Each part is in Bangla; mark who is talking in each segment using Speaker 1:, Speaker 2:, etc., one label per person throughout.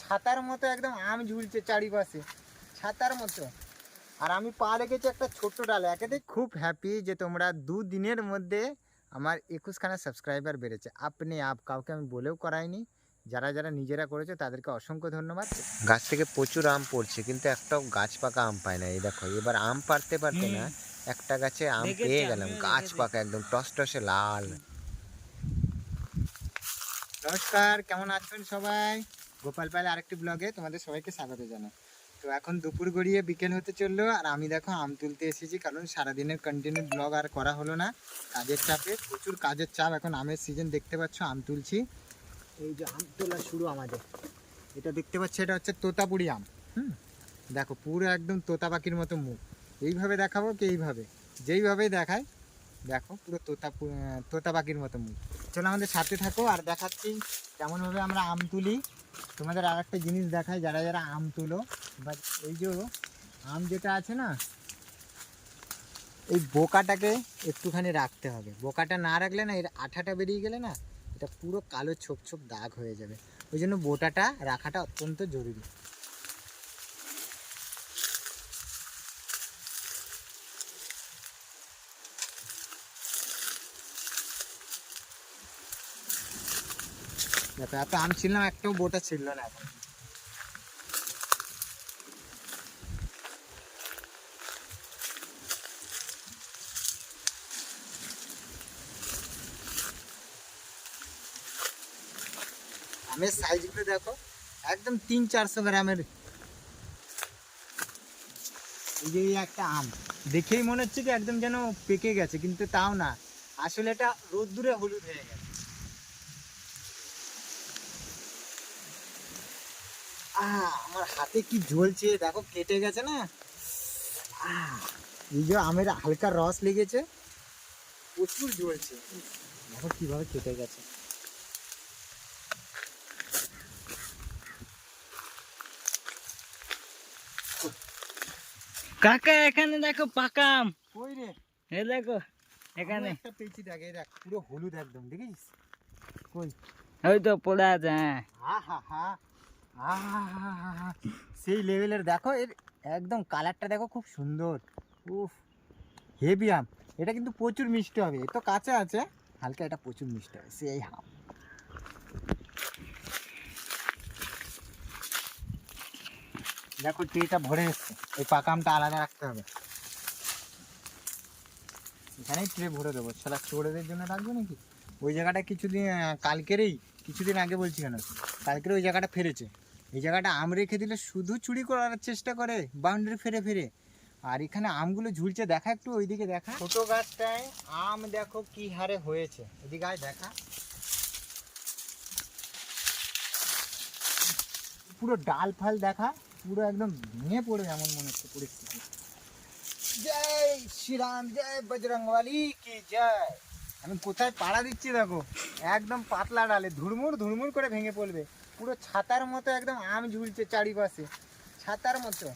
Speaker 1: ছাতার মতো একদম আম ঝুলছে চারিপাশে ছাতার মতো। আর আমি পা রেখেছি একটা ছোট্ট ডালে। একেতে খুব হ্যাপি যে তোমরা দুদিনের মধ্যে আমার একুশখানা সাবস্ক্রাইবার বেড়েছে। আপনি আপ কাউকে আমি বলেও করাইনি। যারা যারা নিজেরা করেছে তাদেরকে অসংখ্য ধন্যবাদ।
Speaker 2: গাছ থেকে প্রচুর আম পড়ছে কিন্তু একটাও গাছ পাকা আম পায় না এই দেখো এবার আম পারতে পারতে না একটা গাছে আম পেয়ে গেলাম। গাছ পাকা একদম টস টসে লাল।
Speaker 1: নমস্কার কেমন আছেন সবাই? গোপাল পাল আরেকটি ব্লগে তোমাদের সবাইকে স্বাগত জানাই। তো এখন দুপুর গড়িয়ে বিকেল হতে চলল, আর আমি দেখো আম তুলতে এসেছি, কারণ সারাদিনের কন্টিনিউ ব্লগ আর করা হলো না। কাজের চাপে, প্রচুর কাজের চাপ, এখন আমের সিজন দেখতে পাচ্ছ, আম তুলছি। এই যে আম তোলা শুরু আমাদের। এটা দেখতে পাচ্ছ, এটা হচ্ছে তোতাপুরি আম। হুম? দেখো, পুরো একদম তোতা পাখির মতো মুখ। এইভাবে দেখাবো কি এইভাবে? যেইভাবেই দেখায়, দেখো, পুরো তোতা তোতা পাখির মতো মুখ। চলো আমাদের সাথে থাকো, আর দেখাচ্ছি কেমনভাবে আমরা আম তুলি। তোমাদের আর একটা জিনিস দেখায় যারা যারা আম তুলো বা এই যে আম যেটা আছে না, এই বোকাটাকে একটুখানি রাখতে হবে। বোকাটা না রাখলে না, এর আঠাটা বেরিয়ে গেলে না, এটা পুরো কালো ছোপ ছোপ দাগ হয়ে যাবে। ওই জন্য বোটাটা রাখাটা অত্যন্ত জরুরি। এত আম ছিল না, একটাও বোটা ছিল না এখন। আমের সাইজগুলো দেখো, একদম তিন চারশো গ্রামের। এই যে একটা আম, দেখেই মনে হচ্ছে কি একদম যেন পেকে গেছে, কিন্তু তাও না। আসলে এটা রোদ্দুরে হলুদ হয়ে গেছে। আমার হাতে কি জ্বলছে দেখো কেটে গেছে না? এই যে আমের হালকা রস লেগেছে প্রচুর জ্বলছে দেখো কীভাবে কেটে গেছে।
Speaker 3: কাকা এখানে দেখো পাকা আম।
Speaker 1: কই রে?
Speaker 3: এ দেখো এখানে।
Speaker 1: একটা পেয়েছি দেখ এই দেখ পুরো হলুদ একদম দেখেছিস কই?
Speaker 3: ওই তো পড়ে আছে হ্যাঁ।
Speaker 1: হা হা আহা সেই লেভেলের দেখো এর একদম কালারটা দেখো খুব সুন্দর। উফ হেভি আম। এটা কিন্তু প্রচুর মিষ্টি হবে। এ তো কাঁচা আছে, হালকা এটা প্রচুর মিষ্টি হবে। সেই আম। দেখো ট্রেটা ভরে এসছে। এই পাকা আমটা আলাদা রাখতে হবে। এখানেই ট্রে ভরে দেবো। সেটা স্টোরেজের জন্য রাখব নাকি? ওই জায়গাটা কিছুদিন কালকেরেই, কিছুদিন আগে বলছি কেন? কালকের ওই জায়গাটা ফেরেছে। এই জায়গাটা আম রেখে দিলে শুধু চুরি করার চেষ্টা করে, বাউন্ডারি ফেরে ফেরে। আর এখানে আমগুলো ঝুলছে, দেখা একটু ওইদিকে দেখা। ছোট গাছটায় আম দেখো কি হারে হয়েছে। এদিকে আয়, দেখা। পুরো ডাল ফাল দেখা, পুরো একদম ভেঙে পড়ে এমন মনে হচ্ছে পরিস্থিতি। জয় শ্রীরাম, জয় বজরংবালি, কি জয়। আমি কোথায় পাড়া দিচ্ছি দেখো, একদম পাতলা ডালে ধুরমুর ধুরমুর করে ভেঙে পড়বে। পুরো ছাতার মতো একদম আম ঝুলছে চারিপাশে, ছাতার মতো।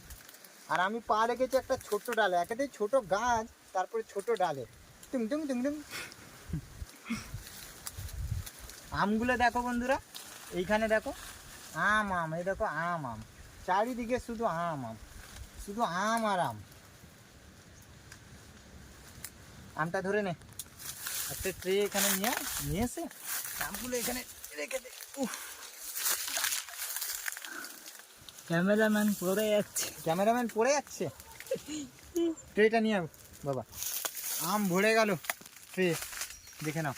Speaker 1: আর আমি পা রেখেছি একটা ছোট ডালে একেতেই ছোট গাছ, তারপরে ছোট ডালে। টুং টুং টুং টুং। আমগুলো দেখো বন্ধুরা, এইখানে দেখো, আম আম, এই দেখো আম আম। চারিদিকে শুধু আম আম। শুধু আম আর আম। আমটা ধরে নে। একটা ট্রে এখানে নিয়ে নিয়ে এসে, আমগুলো এখানে রেখে দে। উফ।
Speaker 3: ক্যামেরাম্যান পড়ে যাচ্ছে।
Speaker 1: ক্যামেরাম্যান পড়ে যাচ্ছে? ট্রেটা নিয়ে বাবা। আম ভরে গেল। ট্রে, দেখে নাও।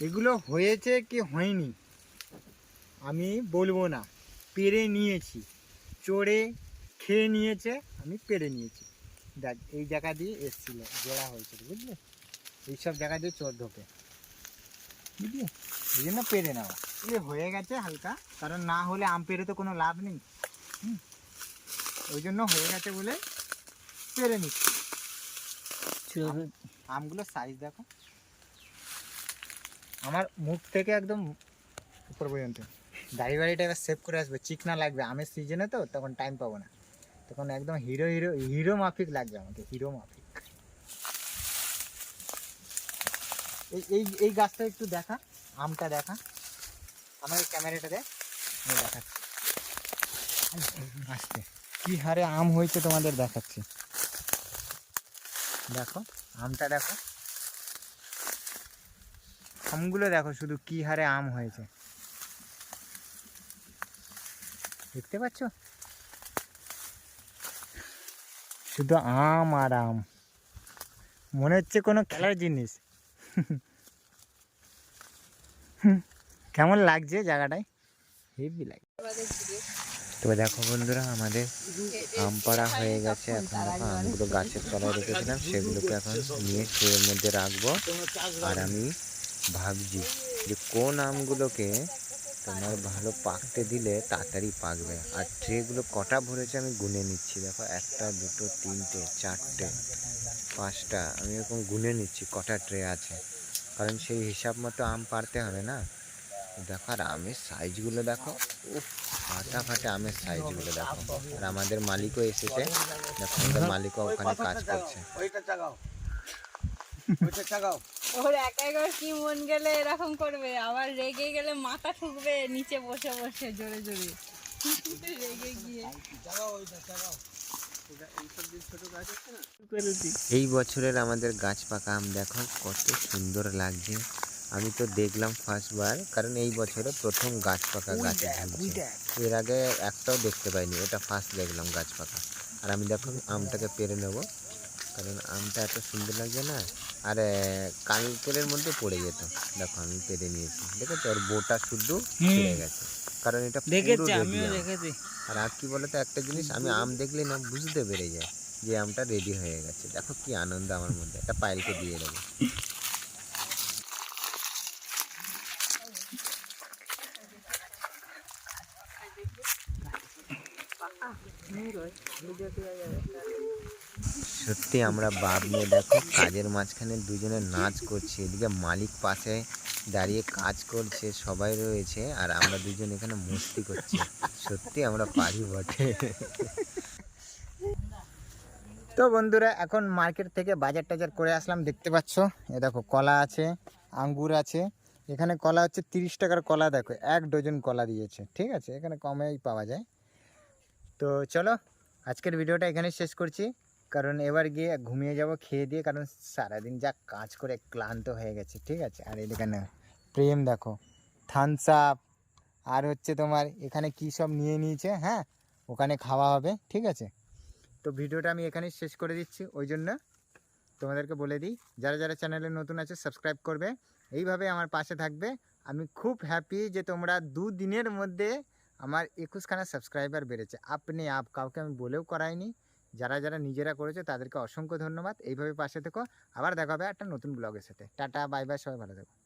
Speaker 1: এগুলো হয়েছে কি হয়নি? আমি বলব না। পেরে নিয়েছি। চড়ে খেয়ে নিয়েছে, আমি পেরে নিয়েছি। দেখ, এই জায়গা দিয়ে এসছিল, জোড়া হয়েছিল, বুঝলে? এইসব জায়গা দিয়ে চোর ঢোকে। বুঝলি? এই জন্য পেরে নেওয়া এ হয়ে গেছে হালকা কারণ না হলে আম পেরে তো কোনো লাভ নেই। ওই জন্য হয়ে গেছে বলে পেরে নিচ্ছি। আমগুলো সাইজ দেখো। আমার মুখ থেকে একদম উপর পর্যন্ত। দাড়ি বাড়িটা এবার সেভ করে আসবে চিকনা লাগবে। আমের সিজনে তো তখন টাইম পাবো না। তখন একদম হিরো হিরো হিরো মাফিক লাগবে আমাকে হিরো মাফিক। এই এই এই গাছটা একটু দেখা। আমটা দেখা। আমার ক্যামেরাটা দেখাচ্ছি। আসতে কি হারে আম হয়েছে তোমাদের দেখাচ্ছি। দেখো, আমটা দেখো। আমগুলো দেখো, শুধু কি হারে আম হয়েছে। দেখতে পাচ্ছ? শুধু আম আর আম। মনে হচ্ছে কোনো খেলার জিনিস। কেমন লাগছে জায়গাটায়? হেভি লাগে।
Speaker 2: তো দেখো বন্ধুরা, আমাদের আম পাড়া হয়ে গেছে। এখন দেখো আমগুলো গাছের তলায় রেখেছিলাম সেগুলোকে এখন নিয়ে ট্রের মধ্যে রাখব। আর আমি ভাবছি যে কোন আমগুলোকে তোমার ভালো পাকতে দিলে তাড়াতাড়ি পাকবে। আর ট্রেগুলো কটা ভরেছে আমি গুনে নিচ্ছি। দেখো, একটা, দুটো, তিনটে, চারটে, পাঁচটা, আমি এরকম গুনে নিচ্ছি। কটা ট্রে আছে? কারণ সেই হিসাব মতো আম পারতে হবে না। দেখো আর আমের সাইজগুলো দেখো। উফ ফাটা ফাটা আমের সাইজগুলো দেখো। আর আমাদের মালিকও এসেছে। দেখো আমাদের মালিকও ওখানে কাজ করছে।
Speaker 4: ওর একা কি মন গেলে এরকম করবে? আবার রেগে গেলে মাথা ঠুকবে নিচে বসে বসে জোরে জোরে। রেগে গিয়ে
Speaker 2: এই বছরের আমাদের গাছ পাকা আম দেখো কত সুন্দর লাগছে। আমি তো দেখলাম ফার্স্টবার কারণ এই বছরে প্রথম গাছ পাকা গাছে এর আগে একটাও দেখতে পাইনি এটা ফার্স্ট দেখলাম গাছ পাকা। আর আমি দেখো আমটাকে পেরে নেব কারণ আমটা এত সুন্দর লাগছে না। আর কালকের মধ্যে পড়ে যেত। দেখো আমি পেরে নিয়েছি। দেখেছ? ওর বোটা শুদ্ধ ছিঁড়ে গেছে। কারণ এটা
Speaker 3: দেখেছি আমিও
Speaker 2: আম।
Speaker 3: দেখেছি।
Speaker 2: আর আর কি বলতো একটা জিনিস আমি আম দেখলে না বুঝতে পেরে যাই যে আমটা রেডি হয়ে গেছে। দেখো কি আনন্দ আমার মধ্যে একটা পাইলকে দিয়ে দেবো। সত্যি আমরা বাপ নিয়ে দেখো, কাজের মাঝখানে দুজনে নাচ করছি, এদিকে মালিক পাশে দাঁড়িয়ে কাজ করছে, সবাই রয়েছে, আর আমরা দুজন এখানে মস্তি করছি। সত্যি আমরা পারি বটে।
Speaker 1: তো বন্ধুরা, এখন মার্কেট থেকে বাজার টাজার করে আসলাম, দেখতে পাচ্ছ? এ দেখো, কলা আছে, আঙ্গুর আছে, এখানে কলা হচ্ছে তিরিশ টাকার কলা, দেখো, এক ডজন কলা দিয়েছে, ঠিক আছে? এখানে কমেই পাওয়া যায়। তো চলো, আজকের ভিডিওটা এখানে শেষ করছি। কারণ এবার গিয়ে ঘুমিয়ে যাব, খেয়ে দিয়ে, কারণ সারাদিন যা কাজ করে ক্লান্ত হয়ে গেছে, ঠিক আছে? আর এখানে প্রেম দেখো থামস আপ আর হচ্ছে তোমার এখানে কী সব নিয়ে নিয়েছে হ্যাঁ? ওখানে খাওয়া হবে, ঠিক আছে? তো ভিডিওটা আমি এখানেই শেষ করে দিচ্ছি, ওই জন্য তোমাদেরকে বলে দিই, যারা যারা চ্যানেলে নতুন আছে সাবস্ক্রাইব করবে, এইভাবে আমার পাশে থাকবে। আমি খুব হ্যাপি যে তোমরা দু দিনের মধ্যে আমার একুশখানা সাবস্ক্রাইবার বেড়েছে। আপনি, আপ, কাউকে আমি বলেও করাইনি। যারা যারা নিজেরা করেছে তাদেরকে অসংখ্য ধন্যবাদ। এইভাবে পাশে থেকো। আবার দেখা হবে একটা নতুন ব্লগের সাথে। টাটা বাই বাই সবাই ভালো থেকো।